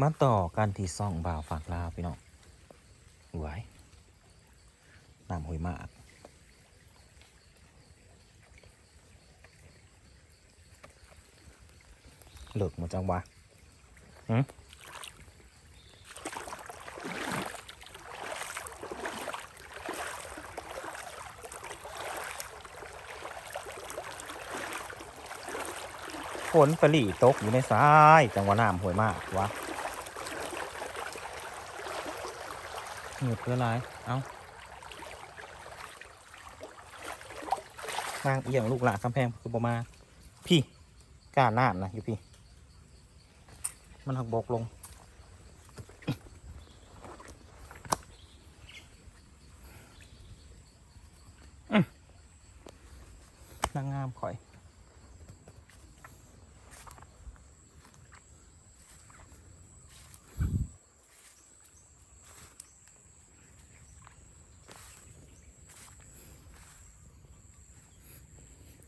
มาต่อกันที่ซ่องบ่าวฝากลาวพี่น้องไหวน้ำหอยมากเลิกหมดจังวะหืมฝนปลีตกอยู่ในซ้าย จังหวะน้ำห่วยมากวะ หงือเพื่ออะไรเอ้านางเอียงลูกหลานคำแพงคือประมา พี่กล้าหน้ำนะอยู่พี่ มันหักบกลงนางงามข่อย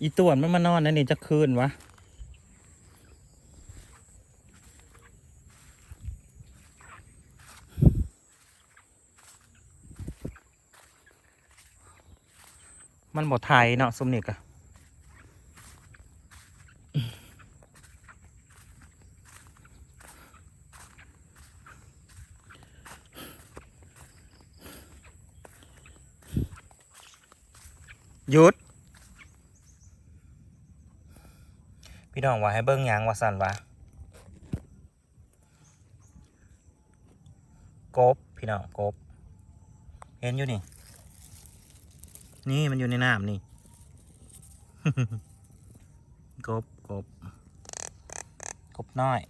อีต่วนมันมานอนนั่นนี่จะคืนวะมันบดไทยเนาะสมนิกอะ พี่น้องว่าให้เบิ้งยังว่าสันวะกบพี่น้องกบ เห็นอยู่นี่ นี่มันอยู่ในน้ำนี่กบกบกบน้อย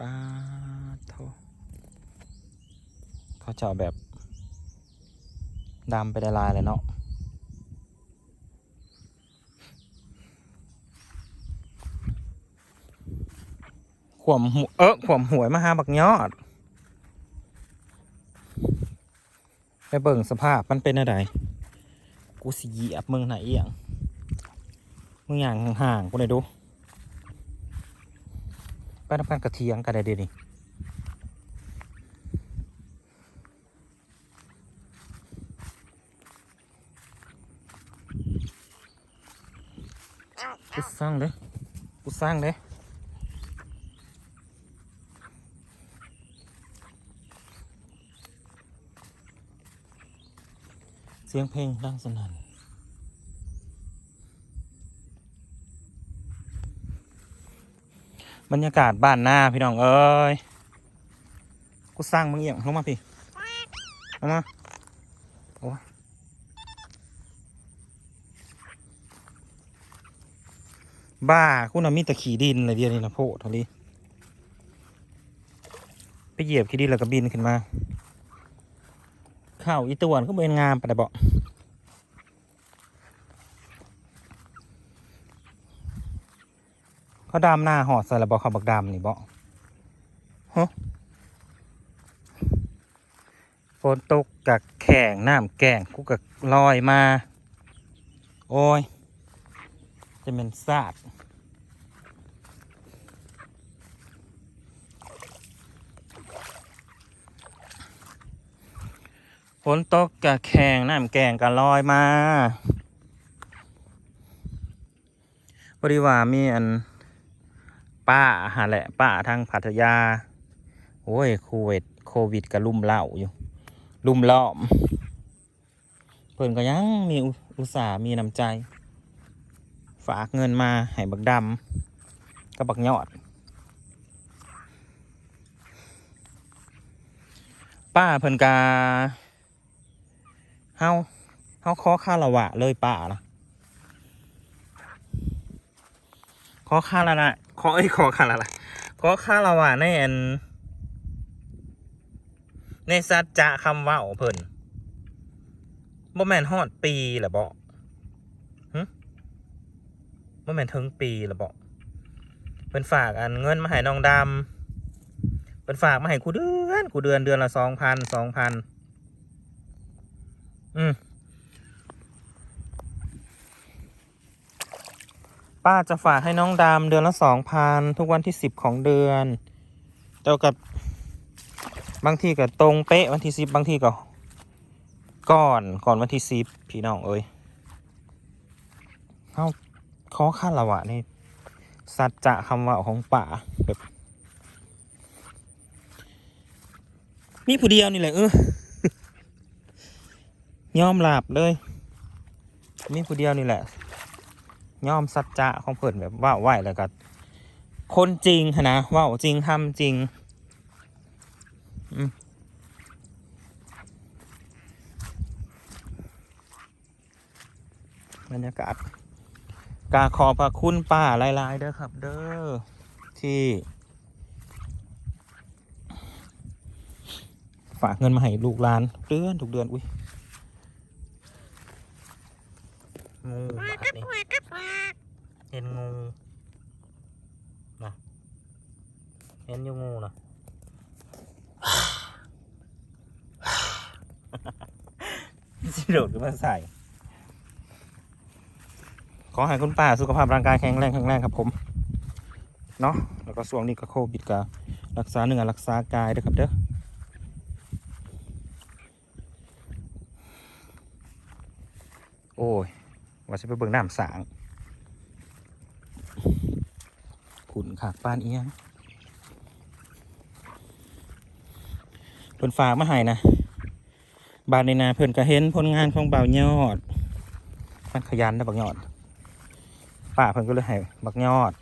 ปลาโทเขาจะเอาแบบ ดำไปได้ลายเลยเนาะขวมหัวเออขวมหวยมาหาบักยอด ไปเบิ่งสภาพมันเป็นอะไรกูสิเหยียบมึงไหนเอียงมึงอย่างห่างๆกูเลยดูไปทำการกระเทียงกันได้ดีนี้ กูสร้างเลยกูสร้างเลยเสียงเพลงดังสนั่นบรรยากาศบ้านหน้าพี่น้องเอ้ย กูสร้างมึงเอียงลงมาพี่ลงมาโอ้ บ้าคุณน่ะมีแต่ขี่ดินเลยเดียวนี่นะโพท่านี้ไปเหยียบขี่ดินแล้วก็บินขึ้นมาข้าวอีตวนก็เป็นงามปแต่บอกเขาดำหน้าหอดใส่ระบอเขาบักดำนี่บอกฮะฝนตกกับแข่งน้ำแกงกูกับลอยมา โอ้ย จะเป็นซาดฝนตกกับแข่งน้ำแกงกับลอยมาบริวามีอันป้าหาแหละป้าทางพัทยา โอ้ยโควิดโควิดกับลุ่มเล่าอยู่ ลุ่มล้อม เพิ่นก็ยังมีอุอุตส่าห์มีน้ำใจ ฝากเงินมาให้บักดำกับบักยอด ป้าเพิ่นกาเฮาเฮาขอค่าละวะเลยป้านะขอค่าละนะขอเอ้ขอค่าละละขอค่าละวะในอันในสัจจะคำว่าเพิ่นบ่แม่นฮอดปีหละบ่ บ่แม่นถึงปีละบ่เพิ่นฝากอันเงินมาให้น้องดำเพิ่นฝากมาให้กูเดือนกูเดือนเดือนละสองพันสองพันอืมป้าจะฝากให้น้องดำเดือนละสองพันทุกวันที่สิบของเดือนแต่กับบางทีก็ตรงเป๊ะวันที่สิบบางทีก็ก่อนก่อนวันที่สิบพี่น้องเอ้ยเอ้า ขอค่าละวะนี่สัจจะคำว่าของป่าแบบมีผู้เดียวนี่แหละเออยอมหลับเลยมีผู้เดียวนี่แหละยอมสัจจะของเพิ่นแบบว่าไหวแล้วก็คนจริงนะว่าจริงทำจริงบรรยากาศ กาขอบพระคุณป้าหลายๆเด้อครับ เด้อที่ ฝากเงินมาให้ลูกหลานเดือนทุกเดือนอุ้ยงูเห็นงูนะเห็นอยู่งูนะสิโดดขึ้นมาใส่ อให้คุณป้าสุขภาพร่างกายแข็งแรงแข็งแรงครับผมเนาะแล้วก็ช่วงนี้ก็โควิดก็รักษาเนื้อรักษากายด้วยครับเด้อโอ้ยว่าจะไปเบิ่งน้ำสางขุนขากป้านเอียงเพิ่นฝากมาให้นะ บานในนาเพิ่นก็เห็นผลงานของเบาวยอดมันขยันนะบักยอด ป้าเพิ่นก็เลยให้บักยอด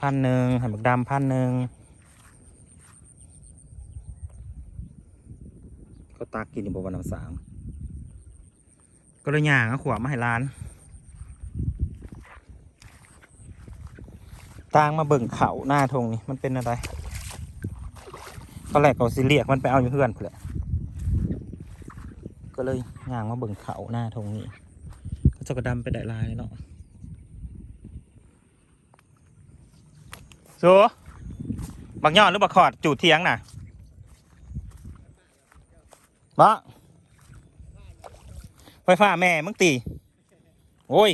พันหนึ่งให้บักดำพันหนึ่งก็ตากกินอยู่บนวันน้ำสางก็เลยย่างขวามาให้ร้านตางมาเบิ่งเขาหน้าทงนี่มันเป็นอะไรตอนแรกเขาสิเรียกมันไปเอาอยู่เพื่อนเพื่อก็เลยย่างมาเบิ่งเขาหน้าทงนี่ก็จะกระดำไปได้ลายเนาะ สูบักยอดหรือบักขอดจูดเทียงน่ะบะไฟฟ้าแม่มึงตีโอ้ย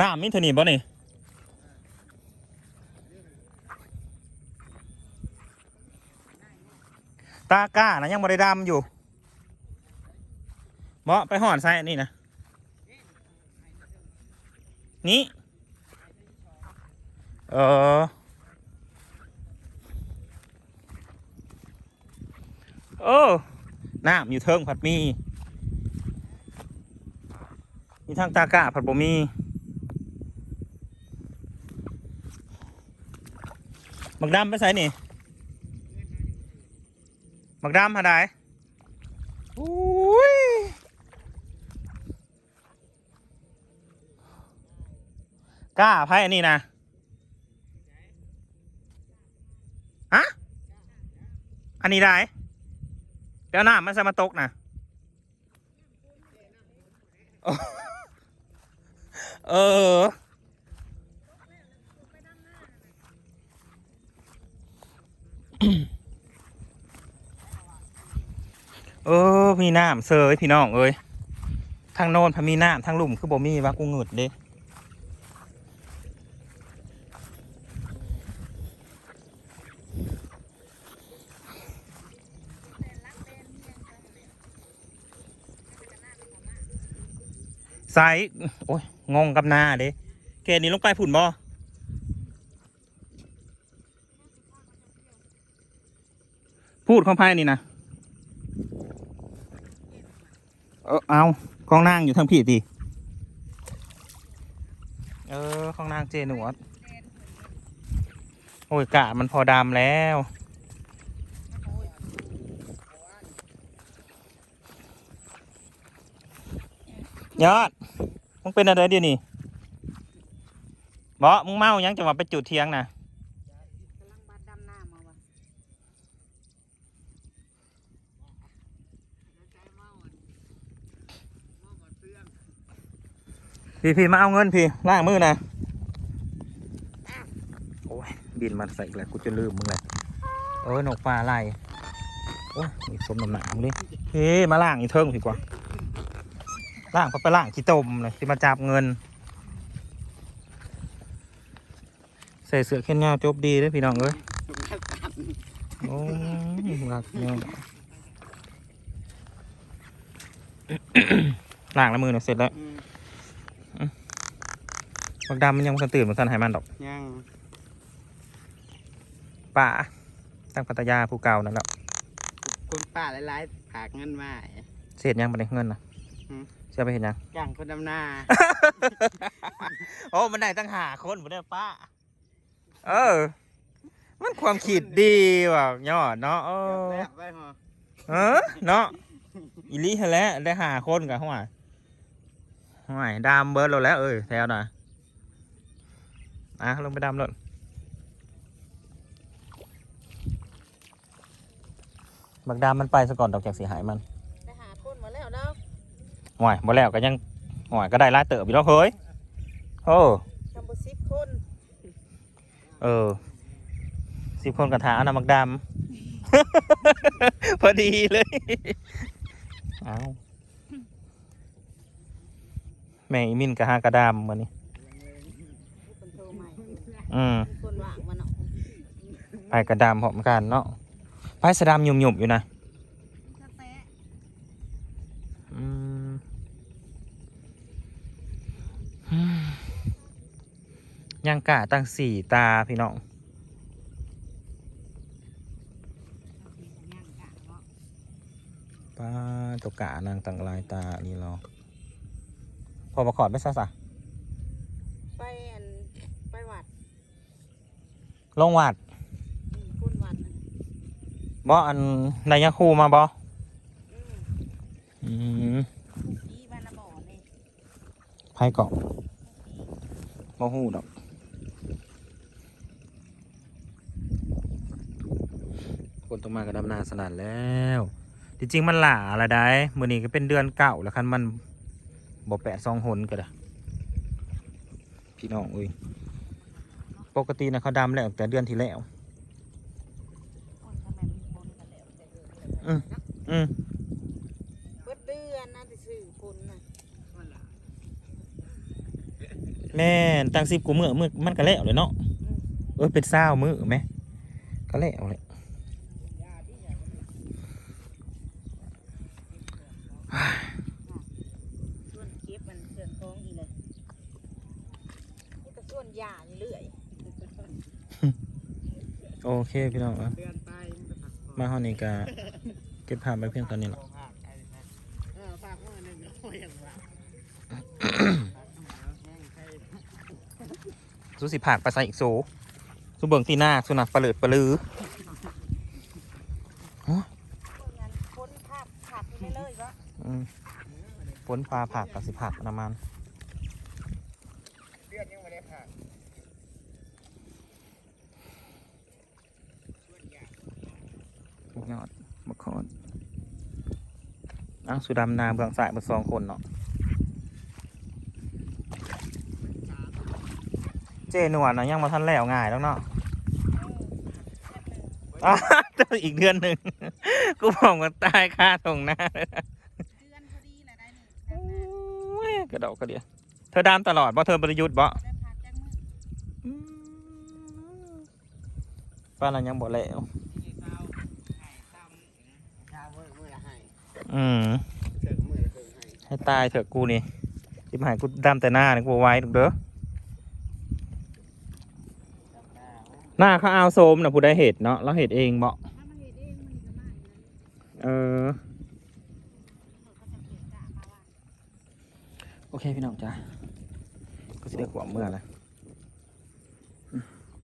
น้ำมิเทนี่บ่นี่ตาก้านะยังบริดำอยู่ บ่ไปห่อนใส่นี่นะ นี่ เออเออน้ำอยู่เทิงผัดมี มีทางตากะผัดบ่มี บักดำไปใส่นี่ บักดำหาได้อุ้ย กล้าไพ่อันนี้นะฮะอันนี้ได้เดี๋ยวน้ำมันจะมาตกนะเออเออ เออ มีน้ำเซยพี่น้องเอ้ยทางโน้นพมีน้ำทางหลุมคือบ่มีวะกูหงึดเด้ ไซส์โอ้ยงงกับหน้าเด้เกนี้ลงไปผุ่นบ่พูดของไพ่นี่นะเออเอากองนางอยู่ทางพี่ดีเออของนางเจหนวดโอ้ยกะมันพอดำแล้วยอด มึงเป็นอะไรเดี๋ยวนี้บอมึงเมายังจะมาไปจุดเทียงนะกำลังบัดดำน้ำมาวะพี่พี่มาเอาเงินพี่ล่างมือนะโอ้ยบินมาใส่อีกแล้วกูจะลืมมึงเลยเออนกปลาไหลโอ้ยอีสมน้ำหนักเลยเฮ้มาล่างอีเทิงดีกว่า ล่างเพอไปล่างขี้ตมเลยที่มาจับเงิน ใส่เสื้อแขนยาวจบดีเลยพี่น้องเอ้ยโอ้ยรักเนี่ยล่างแล้วมือเนี่ยเสร็จแล้วอืมบักดำมันยังมันตื่นมันสันใหายมันดอกยังป่าตั้งพัทยาภูเก่านั่นแหละคุณป้าหลายๆผากเงินมาเศษยังไปในเงินนะอืม เชื่อไปเห็นยัง จ้างคนดำนาโอ้มันได้ตั้งหาคนผมได้ป้า เออ มันความคิดดีว่ะยอดเนาะเออแบบไปหอเออเนาะอีลิฮะแล้วได้หาคนกับหัวหัวดามเบิร์ดเราแล้วเอ้ยแถวน่ะอะลงไปดามรถบักดามมันไปซะก่อนดอกจากสีหายมัน ไปหาคนมาแล้วเนาะ ห่วยบ่แล้วก็ยังห่วยก็ได้ลายเติบอยู่แล้วเฮ้ยโอ้ทำบุสิบคนเออสิบคนกระถาอน้ำมักดำ พอดีเลยเอาแม่อีมินกับฮากระดำวันนี้คนโทรใหม่อืมคนว่างมาเนาะไปกระดำพร้อมกันเนาะไปสะดำหยุ่มหยุ่มๆอยู่นะ ถ้าแตะ อืมอืม ยังกะตั้งสี่ตาพี่น้องป้าตัวกะนางต่างลายตานี่เราพอประขอดไม่ซะสะไปอันไปวัดลงวัดอืมคนวัดน่ะบ่อันนายาคูมาบ่อืมอืมดีบ้านนะบ่อนี่ไพ่เกาะบ่ฮู้ดอกค นต้องมากับดำนาสนั่นแล้วจริงๆมันหล่าอะไรได้มื้อนี้ก็เป็นเดือนเก่าแล้วคันมันบ่แปะซองหนก็ได้พี่น้องเอ้ยปกตินะเขาดำแล้วแต่เดือนที่แล้วโอ้ยทำไมมีคนกันแล้วแต่เดือนเดียวอืมอืมเบิดเดือนนะที่ซื้อคนน่ะแม่นตั้งสิบกูมือมือมันก็แล้วเลยเนาะเอ้ยเป็นเศร้ามือไหมก็แล้วเลย ส่วนเก็บมันเครื่องท้องอีเลยนี่ก็ส่วนยานี่เรื่อย โอ เคพี่น้องอะเดือนไปมันก็ผักมาห้องนี้ก็เก็บภาพไปเพียงตอนนี้หรอกเออฝากมือหนึ่งโอ้ยอย่างว่าแห้งใครสุสิผักไปใส่อีกโซสุเบิงตีหน้าสุนัขปลาเลือดปลาลือพวกนั้นคนภาพภาพนี่เลยก็อืมฝนฟ้าผักกับสิผักน้ำมันเดือนยังไม่ได้ผัก บุกยอดบุกคอน อ้างสุดำนาเบื้องสายเบื้องสองคนเนาะเจหนวดนะยังมาทันแล้วง่ายแล้วเนาะอะเจ้าอีกเดือนหนึ่งกูบอกว่าตายค่าตรงหน้าเลยนะเดือนพอดีแหละได้นี่โอ้ยกระดอกกระเดียเธอดามตลอดบ่เธอประยุทธ์บ่ได้พักจังมืออืมป้านันยังบ่แล้ว ชาเวอร์มือละให้ อืมให้ตายเถอะกูนี่ทิมหายกูดำแต่หน้านี่กูไว้ถูกเด้อหน้าเขาเอาโซมนะผู้ได้เห็ดเนาะเราเห็ดเองบ่ถ้ามันเห็นเองมันก็มาเออเขาจะเก็บาโอเคพี่น้องจ้าก็จะได้ขวบเมื่อแล้ว